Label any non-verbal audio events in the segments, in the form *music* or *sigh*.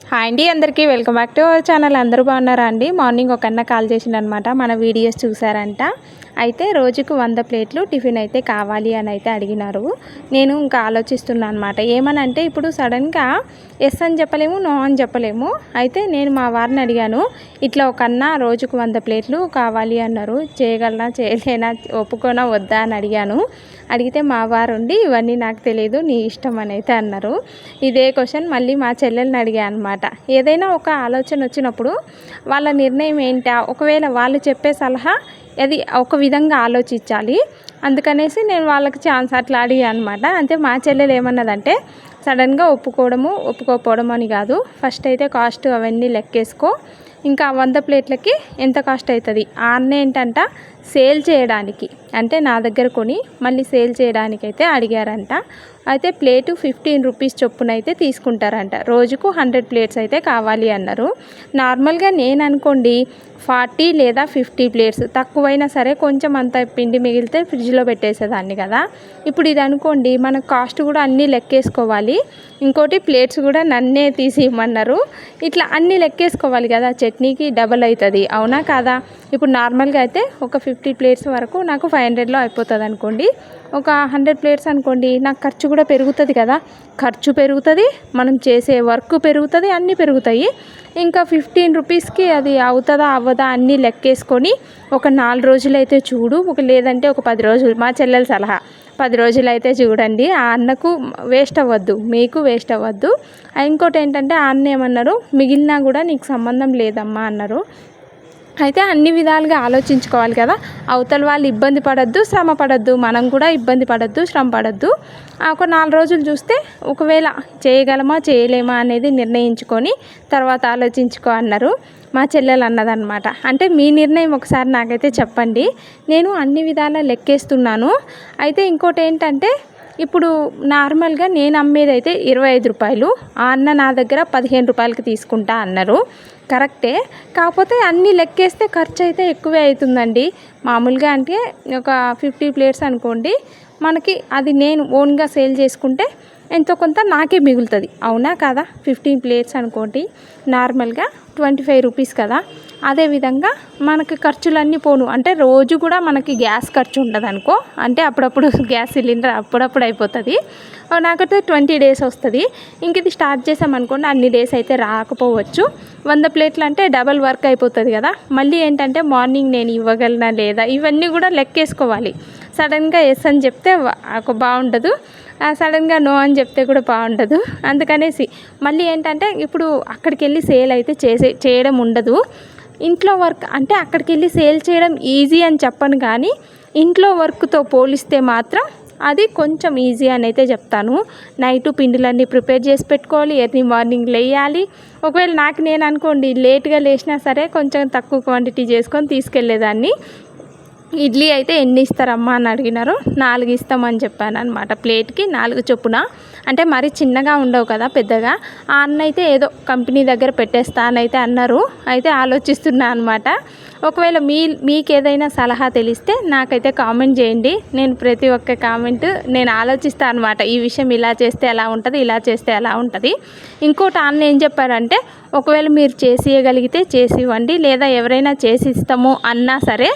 Hi అండి అందరికీ welcome back to our channel. అందరూ బాగున్నారా అండి? మార్నింగ్ ఒక అన్న కాల్ చేసిండనమాట మన వీడియోస్ చూసారంట. అయితే రోజుకు వంద ప్లేట్లు టిఫిన్ అయితే కావాలి అని అయితే అడిగినారు. నేను ఇంకా ఆలోచిస్తున్నాను అనమాట ఏమనంటే ఇప్పుడు సడన్గా ఎస్ అని చెప్పలేము నో అని చెప్పలేము. అయితే నేను మా వారిని అడిగాను ఇట్లా ఒక అన్న రోజుకు వంద ప్లేట్లు కావాలి అన్నారు. చేయగలనా చేయలేనా ఒప్పుకోనా వద్దా? అని అడిగాను. అడిగితే మా వారు ఉండి ఇవన్నీ నాకు తెలియదు నీ ఇష్టం అని అయితే అన్నారు. ఇదే క్వశ్చన్ మళ్ళీ మా చెల్లెల్ని అడిగా అనమాట ఏదైనా ఒక ఆలోచన వచ్చినప్పుడు వాళ్ళ నిర్ణయం ఏంటా? ఒకవేళ వాళ్ళు చెప్పే సలహా అది ఒక విధంగా ఆలోచించాలి. అందుకనేసి నేను వాళ్ళకి ఛాన్స్ అట్లా అడిగా అనమాట అంతే మా చెల్లెలు ఏమన్నదంటే సడన్గా ఒప్పుకోవడము ఒప్పుకోకపోవడం అని కాదు. ఫస్ట్ అయితే కాస్ట్ అవన్నీ లెక్కేసుకో. ఇంకా వంద ప్లేట్లకి ఎంత కాస్ట్ అవుతుంది? ఆన్న ఏంటంట? సేల్ చేయడానికి. అంటే నా దగ్గర కొని మళ్ళీ సేల్ చేయడానికి అయితే అడిగారంట. అయితే ప్లేటు ఫిఫ్టీన్ రూపీస్ చొప్పున అయితే తీసుకుంటారంట. రోజుకు హండ్రెడ్ ప్లేట్స్ అయితే కావాలి అన్నారు. నార్మల్గా నేను అనుకోండి ఫార్టీ లేదా ఫిఫ్టీ ప్లేట్స్ తక్కువైనా సరే కొంచెం అంత పిండి మిగిలితే ఫ్రిడ్జ్లో పెట్టేసేదాన్ని కదా. ఇప్పుడు ఇది అనుకోండి మన కాస్ట్ కూడా అన్నీ లెక్కేసుకోవాలి. ఇంకోటి ప్లేట్స్ కూడా నన్నే తీసి ఇవ్వమన్నారు ఇట్లా అన్నీ లెక్కేసుకోవాలి కదా చట్నీకి డబల్ అవుతుంది. అవునా కాదా? ఇప్పుడు నార్మల్గా అయితే ఒక ఫిఫ్టీ ప్లేట్స్ వరకు నాకు ఫైవ్ హండ్రెడ్లో అయిపోతుంది అనుకోండి ఒక హండ్రెడ్ ప్లేట్స్ అనుకోండి నాకు ఖర్చు కూడా పెరుగుతుంది కదా. ఖర్చు పెరుగుతుంది మనం చేసే వర్క్ పెరుగుతుంది అన్నీ పెరుగుతాయి. ఇంకా ఫిఫ్టీన్ రూపీస్కి అది అవుతుందా అవ్వదా అన్నీ లెక్కేసుకొని ఒక నాలుగు రోజులు అయితే చూడు ఒక లేదంటే ఒక పది రోజులు మా చెల్లెల సలహా పది రోజులు అయితే చూడండి ఆ అన్నకు వేస్ట్ అవ్వద్దు మీకు వేస్ట్ అవ్వద్దు. ఇంకోటి ఏంటంటే ఆ అన్న ఏమన్నారు మిగిలినా కూడా నీకు సంబంధం లేదమ్మా అన్నారు. అయితే అన్ని విధాలుగా ఆలోచించుకోవాలి కదా. అవతల వాళ్ళు ఇబ్బంది పడద్దు శ్రమ పడద్దు మనం కూడా ఇబ్బంది పడద్దు శ్రమ పడద్దు. ఒక నాలుగు రోజులు చూస్తే ఒకవేళ చేయగలమా చేయలేమా అనేది నిర్ణయించుకొని తర్వాత ఆలోచించుకో అన్నారు మా చెల్లెలు అన్నదన్నమాట. అంటే మీ నిర్ణయం ఒకసారి నాకైతే చెప్పండి. నేను అన్ని విధాలా లెక్కేస్తున్నాను. అయితే ఇంకోటి ఏంటంటే ఇప్పుడు నార్మల్గా నేను అమ్మేదైతే ఇరవై ఐదు రూపాయలు ఆ అన్న నా దగ్గర పదిహేను రూపాయలకి తీసుకుంటా అన్నారు. కరెక్టే. కాకపోతే అన్నీ లెక్కేస్తే ఖర్చు అయితే ఎక్కువే అవుతుందండి మామూలుగా అంటే ఒక ఫిఫ్టీ ప్లేట్స్ అనుకోండి మనకి అది నేను ఓన్గా సేల్ చేసుకుంటే ఎంతో కొంత నాకే మిగులుతుంది. అవునా కదా? ఫిఫ్టీన్ ప్లేట్స్ అనుకోండి. నార్మల్గా ట్వంటీ ఫైవ్ రూపీస్ కదా అదేవిధంగా మనకి ఖర్చులన్నీ పోను. అంటే రోజు కూడా మనకి గ్యాస్ ఖర్చు ఉండదు అనుకో అంటే అప్పుడప్పుడు *laughs* గ్యాస్ సిలిండర్ అప్పుడప్పుడు అయిపోతుంది. నాకైతే ట్వంటీ డేస్ వస్తుంది. ఇంక ఇది స్టార్ట్ చేసామనుకోండి అన్ని డేస్ అయితే రాకపోవచ్చు. వంద ప్లేట్లు అంటే డబల్ వర్క్ అయిపోతుంది కదా. మళ్ళీ ఏంటంటే మార్నింగ్ నేను ఇవ్వగలనా లేదా? ఇవన్నీ కూడా లెక్కేసుకోవాలి. సడన్గా ఎస్ అని చెప్తే ఒక బాగుండదు. సడన్గా నో అని చెప్తే కూడా బాగుండదు. అందుకనేసి మళ్ళీ ఏంటంటే ఇప్పుడు అక్కడికి వెళ్ళి సేల్ అయితే చేసే చేయడం ఉండదు. ఇంట్లో వర్క్ అంటే అక్కడికి వెళ్ళి సేల్ చేయడం ఈజీ అని చెప్పను కానీ ఇంట్లో వర్క్తో పోలిస్తే మాత్రం అది కొంచెం ఈజీ అని అయితే చెప్తాను. నైట్ పిండిలన్నీ ప్రిపేర్ చేసి పెట్టుకోవాలి ఎర్లీ మార్నింగ్ లేయాలి. ఒకవేళ నాకు నేను అనుకోండి లేట్గా లేచినా సరే కొంచెం తక్కువ క్వాంటిటీ చేసుకొని తీసుకెళ్ళేదాన్ని. ఇడ్లీ అయితే ఎన్ని ఇస్తారమ్మా అని అడిగినారు. నాలుగు ఇస్తామని చెప్పాను అనమాట ప్లేట్కి నాలుగు చొప్పున. అంటే మరీ చిన్నగా ఉండవు కదా పెద్దగా. ఆ అన్న అయితే ఏదో కంపెనీ దగ్గర పెట్టేస్తా అని అయితే అన్నారు. అయితే ఆలోచిస్తున్నా అనమాట ఒకవేళ మీ మీకు ఏదైనా సలహా తెలిస్తే నాకైతే కామెంట్ చేయండి. నేను ప్రతి ఒక్క కామెంట్ నేను ఆలోచిస్తాను అనమాట ఈ విషయం ఇలా చేస్తే ఎలా ఉంటుంది ఇలా చేస్తే ఎలా ఉంటుంది. ఇంకోటి అన్న ఏం చెప్పారంటే ఒకవేళ మీరు చేసి ఇవ్వగలిగితే చేసి ఇవ్వండి లేదా ఎవరైనా చేసి ఇస్తాము అన్నా సరే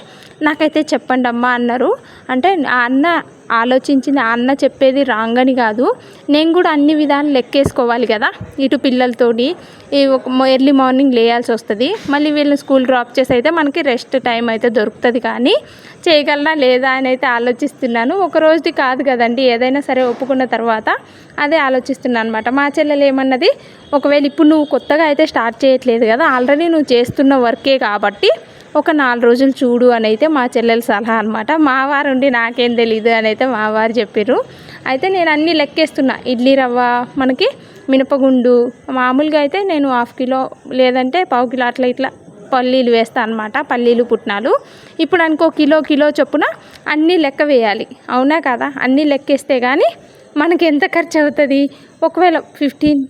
నాకైతే చెప్పండి అమ్మా అన్నారు. అంటే ఆ అన్న ఆలోచించింది ఆ అన్న చెప్పేది రాంగ్ అని కాదు. నేను కూడా అన్ని విధాలు లెక్కేసుకోవాలి కదా ఇటు పిల్లలతోటి ఈ ఒక ఎర్లీ మార్నింగ్ లేయాల్సి వస్తుంది. మళ్ళీ వీళ్ళని స్కూల్ డ్రాప్ చేసి అయితే మనకి రెస్ట్ టైం అయితే దొరుకుతుంది కానీ చేయగలనా లేదా అని అయితే ఆలోచిస్తున్నాను. ఒక రోజుది కాదు కదండి ఏదైనా సరే ఒప్పుకున్న తర్వాత అదే ఆలోచిస్తున్నాను అనమాట మా చెల్లెలు ఏమన్నది ఒకవేళ ఇప్పుడు నువ్వు కొత్తగా అయితే స్టార్ట్ చేయట్లేదు కదా ఆల్రెడీ నువ్వు చేస్తున్న వర్కే కాబట్టి ఒక నాలుగు రోజులు చూడు అని అయితే మా చెల్లెల సలహా అనమాట మా వారు ఉండి నాకేం తెలీదు అని అయితే మా వారు చెప్పారు అయితే నేను అన్నీ లెక్కేస్తున్నా. ఇడ్లీ రవ్వ మనకి మినపగుండు మామూలుగా అయితే నేను హాఫ్ కిలో లేదంటే పావు కిలో అట్లా ఇట్లా పల్లీలు వేస్తాను అనమాట పల్లీలు పుట్నాలు. ఇప్పుడు అనుకో కిలో కిలో చొప్పున అన్నీ లెక్క వేయాలి. అవునా కదా? అన్నీ లెక్కేస్తే కానీ మనకి ఎంత ఖర్చు అవుతుంది ఒకవేళ ఫిఫ్టీన్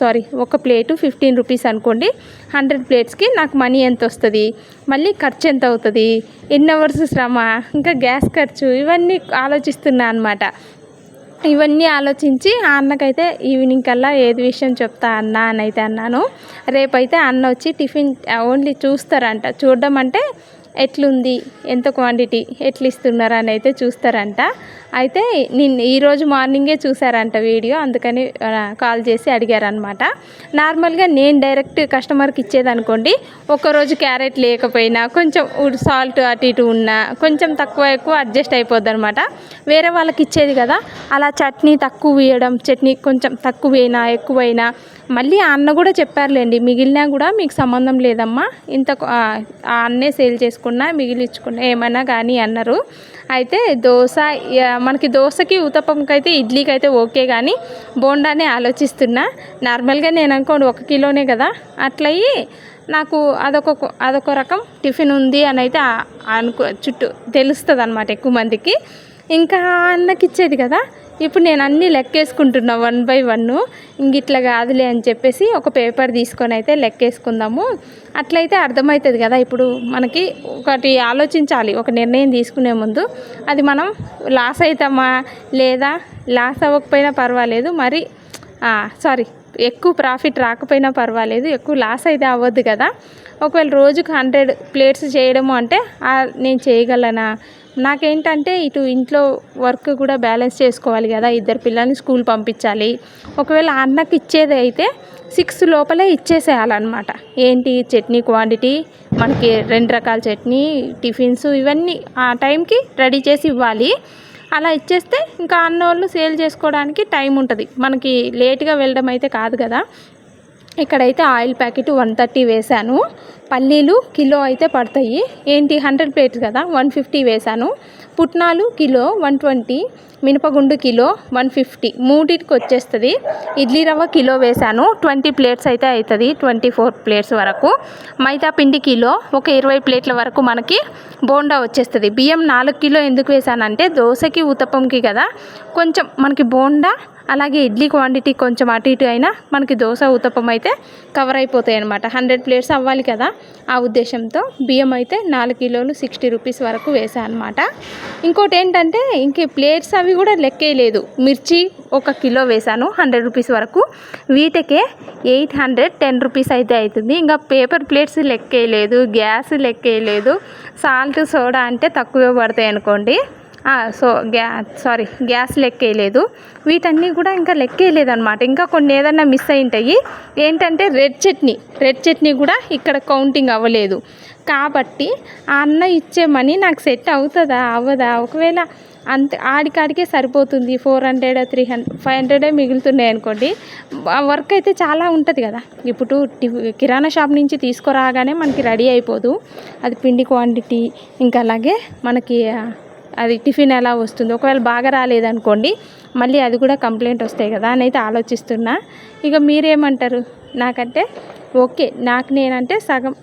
సారీ ఒక ప్లేటు ఫిఫ్టీన్ రూపీస్ అనుకోండి హండ్రెడ్ ప్లేట్స్కి నాకు మనీ ఎంత వస్తుంది మళ్ళీ ఖర్చు ఎంత అవుతుంది ఎన్ని అవర్స్ శ్రమ? ఇంకా గ్యాస్ ఖర్చు? ఇవన్నీ ఆలోచిస్తున్నా అనమాట ఇవన్నీ ఆలోచించి ఆ అన్నకైతే ఈవినింగ్ కల్లా ఏది విషయం చెప్తా అన్న అని అయితే అన్నాను. రేపైతే అన్న వచ్చి టిఫిన్ ఓన్లీ చూస్తారంట. చూడడం అంటే ఎట్లుంది? ఎంత క్వాంటిటీ? ఎట్లా ఇస్తున్నారు అని అయితే చూస్తారంట. అయితే నేను ఈరోజు మార్నింగే చూసారంట వీడియో. అందుకని కాల్ చేసి అడిగారనమాట నార్మల్గా నేను డైరెక్ట్ కస్టమర్కి ఇచ్చేదనుకోండి ఒకరోజు క్యారెట్ లేకపోయినా కొంచెం సాల్ట్ అటు ఇటు ఉన్నా కొంచెం తక్కువ ఎక్కువ అడ్జస్ట్ అయిపోద్ది అనమాట వేరే వాళ్ళకి ఇచ్చేది కదా అలా చట్నీ తక్కువ వేయడం చట్నీ కొంచెం తక్కువ ఎక్కువైనా మళ్ళీ ఆ అన్న కూడా చెప్పారులేండి మిగిలినా కూడా మీకు సంబంధం లేదమ్మా. ఇంత ఆ అన్నే సేల్ చేసుకున్నా మిగిలించుకున్నా ఏమైనా కానీ అన్నారు. అయితే దోశ మనకి దోశకి ఉతప్పంకి అయితే ఇడ్లీకి అయితే ఓకే కానీ బోండానే ఆలోచిస్తున్నా. నార్మల్గా నేను అనుకోండి ఒక కిలోనే కదా. అట్లయి నాకు అదొక అదొక రకం టిఫిన్ ఉంది అని అయితే అనుకో చుట్టూ తెలుస్తుంది అనమాట ఎక్కువ మందికి. ఇంకా అన్నకి ఇచ్చేది కదా. ఇప్పుడు నేను అన్నీ లెక్కేసుకుంటున్నా వన్ బై వన్. ఇంక ఇట్లా కాదులే అని చెప్పేసి ఒక పేపర్ తీసుకొని అయితే లెక్కేసుకుందాము. అట్లయితే అర్థమవుతుంది కదా ఇప్పుడు మనకి ఒకటి ఆలోచించాలి ఒక నిర్ణయం తీసుకునే ముందు. అది మనం లాస్ అవుతామా లేదా? లాస్ అవ్వకపోయినా పర్వాలేదు మరి సారీ. ఎక్కువ ప్రాఫిట్ రాకపోయినా పర్వాలేదు ఎక్కువ లాస్ అయితే అవ్వద్దు కదా. ఒకవేళ రోజుకు హండ్రెడ్ ప్లేట్స్ చేయడము అంటే నేను చేయగలనా? నాకేంటంటే ఇటు ఇంట్లో వర్క్ కూడా బ్యాలెన్స్ చేసుకోవాలి కదా. ఇద్దరు పిల్లల్ని స్కూల్ పంపించాలి. ఒకవేళ అన్నకి ఇచ్చేది అయితే సిక్స్ లోపలే ఇచ్చేసేయాలన్నమాట. ఏంటి? చట్నీ క్వాంటిటీ మనకి రెండు రకాల చట్నీ టిఫిన్స్ ఇవన్నీ ఆ టైంకి రెడీ చేసి ఇవ్వాలి. అలా ఇచ్చేస్తే ఇంకా అన్నోళ్ళు సేల్ చేసుకోవడానికి టైం ఉంటుంది. మనకి లేట్గా వెళ్ళడం అయితే కాదు కదా. ఇక్కడైతే ఆయిల్ ప్యాకెట్ వన్ థర్టీ వేశాను. పల్లీలు కిలో అయితే పడతాయి. ఏంటి? హండ్రెడ్ ప్లేట్ కదా? వన్ ఫిఫ్టీ వేశాను. పుట్నాలు కిలో వన్ ట్వంటీ మినపగుండు కిలో వన్ ఫిఫ్టీ. మూడింటికి వచ్చేస్తుంది. ఇడ్లీ రవ్వ కిలో వేశాను. ట్వంటీ ప్లేట్స్ అయితే అవుతుంది ట్వంటీ ఫోర్ ప్లేట్స్ వరకు. మైదా పిండి కిలో ఒక ఇరవై ప్లేట్ల వరకు మనకి బోండా వచ్చేస్తుంది. బియ్యం నాలుగు కిలో ఎందుకు వేసానంటే దోశకి ఉత్తపంకి కదా? కొంచెం మనకి బోండా అలాగే ఇడ్లీ క్వాంటిటీ కొంచెం అటు ఇటు అయినా మనకి దోశ ఉతప్పం అయితే కవర్ అయిపోతాయి అనమాట హండ్రెడ్ ప్లేట్స్ అవ్వాలి కదా. ఆ ఉద్దేశంతో బియ్యం అయితే నాలుగు కిలోలు సిక్స్టీ రూపీస్ వరకు వేసాను అనమాట ఇంకోటి ఏంటంటే ఇంకే ప్లేట్స్ అవి కూడా లెక్కేయలేదు మిర్చి ఒక కిలో వేసాను హండ్రెడ్ రూపీస్ వరకు. వీటికే ఎయిట్ హండ్రెడ్ టెన్ రూపీస్ అయితే అవుతుంది ఇంకా పేపర్ ప్లేట్స్ లెక్కేయలేదు గ్యాస్ లెక్కేయలేదు సాల్ట్ సోడా అంటే తక్కువే పడతాయి అనుకోండి. సో గ్యా సారీ గ్యాస్ లెక్కేయలేదు. వీటన్నీ కూడా ఇంకా లెక్కేయలేదు అనమాట ఇంకా కొన్ని ఏదన్నా మిస్ అయి ఉంటాయి ఏంటంటే రెడ్ చట్నీ రెడ్ చట్నీ కూడా ఇక్కడ కౌంటింగ్ అవ్వలేదు. కాబట్టి ఆ అన్న ఇచ్చే మనీ నాకు సెట్ అవుతుందా అవ్వదా? ఒకవేళ అంత ఆడికాడికే సరిపోతుంది. Four hundred three hundred five హండ్రెడే మిగులుతున్నాయి అనుకోండి వర్క్ అయితే చాలా ఉంటుంది కదా. ఇప్పుడు కిరాణా షాప్ నుంచి తీసుకురాగానే మనకి రెడీ అయిపోదు. అది పిండి క్వాంటిటీ ఇంకా అలాగే మనకి అది టిఫిన్ ఎలా వస్తుంది. ఒకవేళ బాగా రాలేదనుకోండి మళ్ళీ అది కూడా కంప్లైంట్ వస్తాయి కదా అని అయితే ఆలోచిస్తున్నా. ఇక మీరేమంటారు? నాకంటే ఓకే నాకు నేనంటే సగం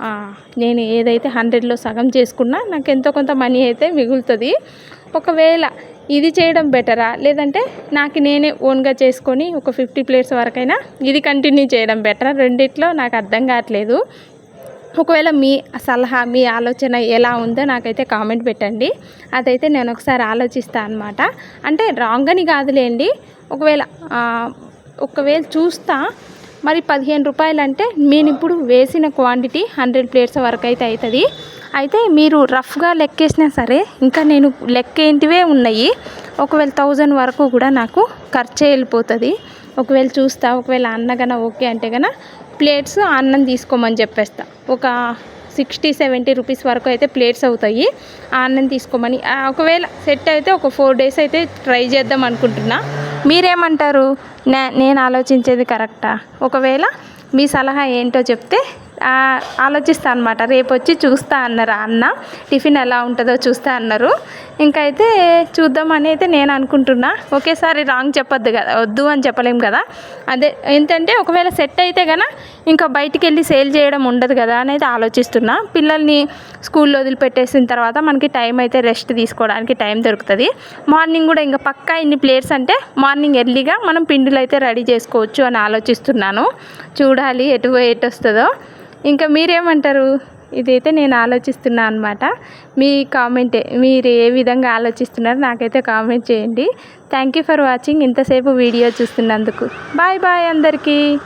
నేను ఏదైతే హండ్రెడ్లో సగం చేసుకున్నా నాకు ఎంతో కొంత మనీ అయితే మిగులుతుంది. ఒకవేళ ఇది చేయడం బెటరా? లేదంటే నాకు నేనే ఓన్గా చేసుకొని ఒక ఫిఫ్టీ ప్లేట్స్ వరకైనా ఇది కంటిన్యూ చేయడం బెటరా? రెండిట్లో నాకు అర్థం కావట్లేదు. ఒకవేళ మీ సలహా మీ ఆలోచన ఎలా ఉందో నాకైతే కామెంట్ పెట్టండి. అదైతే నేను ఒకసారి ఆలోచిస్తాను అనమాట అంటే రాంగ్ అని కాదులేండి. ఒకవేళ ఒకవేళ చూస్తా మరి పదిహేను రూపాయలు అంటే నేను ఇప్పుడు వేసిన క్వాంటిటీ హండ్రెడ్ ప్లేట్స్ వరకు అయితే అవుతుంది అయితే మీరు రఫ్గా లెక్కేసినా సరే ఇంకా నేను లెక్కేంటివే ఉన్నాయి. ఒకవేళ థౌజండ్ వరకు కూడా నాకు ఖర్చు వెళ్ళిపోతుంది. ఒకవేళ చూస్తా ఒకవేళ అన్న కన్నా ఓకే అంటే గన ప్లేట్స్ అన్నం తీసుకోమని చెప్పేస్తా. ఒక సిక్స్టీ సెవెంటీ రూపీస్ వరకు అయితే ప్లేట్స్ అవుతాయి. ఆ అన్నం తీసుకోమని. ఒకవేళ సెట్ అయితే ఒక ఫోర్ డేస్ అయితే ట్రై చేద్దాం అనుకుంటున్నా. మీరేమంటారు? నే నేను ఆలోచించేది కరెక్టా? ఒకవేళ మీ సలహా ఏంటో చెప్తే ఆలోచిస్తా అనమాట రేపు వచ్చి చూస్తా అన్నారు అన్న? టిఫిన్ ఎలా ఉంటుందో చూస్తా అన్నారు. ఇంకైతే చూద్దామని అయితే నేను అనుకుంటున్నా. ఒకేసారి రాంగ్ చెప్పొద్దు కదా వద్దు అని చెప్పలేం కదా. అదే ఏంటంటే ఒకవేళ సెట్ అయితే కనుక ఇంకా బయటికి వెళ్ళి సేల్ చేయడం ఉండదు కదా అని అయితే ఆలోచిస్తున్నా. పిల్లల్ని స్కూల్లో వదిలిపెట్టేసిన తర్వాత మనకి టైం అయితే రెస్ట్ తీసుకోవడానికి టైం దొరుకుతుంది. మార్నింగ్ కూడా ఇంకా పక్కా ఇన్ని ప్లేట్స్ అంటే మార్నింగ్ ఎర్లీగా మనం పిండిలు అయితే రెడీ చేసుకోవచ్చు అని ఆలోచిస్తున్నాను. చూడాలి ఎటు ఎటు వస్తుందో. ఇంకా మీరేమంటారు? ఇదైతే నేను ఆలోచిస్తున్నా అనమాట మీ కామెంటే మీరు ఏ విధంగా ఆలోచిస్తున్నారో నాకైతే కామెంట్ చేయండి. Thank you for watching. ఇంతసేపు వీడియో చూస్తున్నందుకు. బాయ్ బాయ్ అందరికీ.